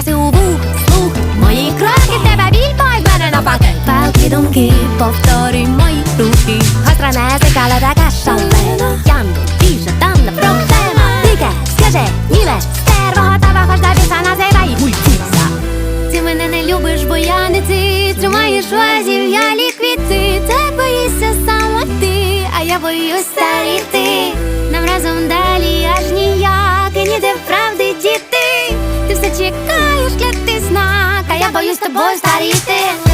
Даси у вух, слух, мої кроки, тебе біль мене навпаки. Палки думки, повторюй мої рухи. Гостра незика, але така шалена. Янду, більше там не проблема. Дике, скажи, німе, стерва готова, хоч до біса називай. Гультіса Ти мене не любиш, бо я не ти. Тримаєш вазів, я ліквіти Ти боїшся саме ти, а я боюсь старіти як ти знак А я боюсь тобою старіти